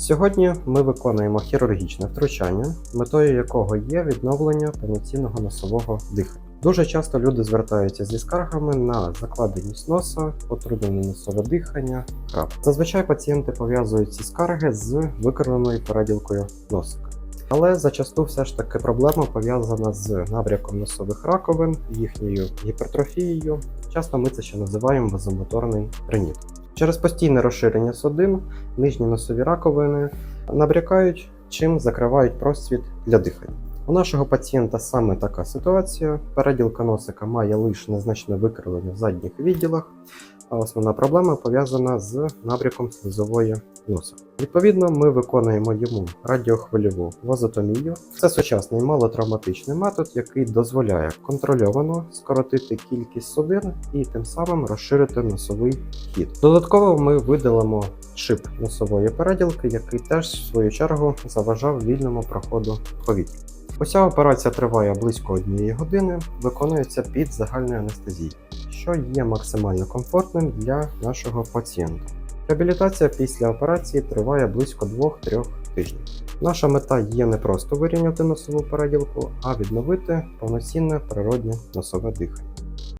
Сьогодні ми виконуємо хірургічне втручання, метою якого є відновлення повноцінного носового дихання. Дуже часто люди звертаються зі скаргами на закладеність носа, потруднене носове дихання, храп. Зазвичай пацієнти пов'язують ці скарги з викривленою переділкою носика. Але зачасту все ж таки проблема пов'язана з набряком носових раковин, їхньою гіпертрофією. Часто ми це ще називаємо вазомоторний риніт. Через постійне розширення судин нижні носові раковини набрякають, чим закривають просвіт для дихання. У нашого пацієнта саме така ситуація. Переділка носика має лише незначне викривлення в задніх відділах, а основна проблема пов'язана з набряком слизової носа. Відповідно, ми виконуємо йому радіохвильову вазотомію. Це сучасний малотравматичний метод, який дозволяє контрольовано скоротити кількість судин і тим самим розширити носовий хід. Додатково ми видалимо шип носової переділки, який теж в свою чергу заважав вільному проходу повітря. Уся операція триває близько однієї години, виконується під загальною анестезією, що є максимально комфортним для нашого пацієнта. Реабілітація після операції триває близько 2-3 тижнів. Наша мета є не просто вирівняти носову переділку, а відновити повноцінне природне носове дихання.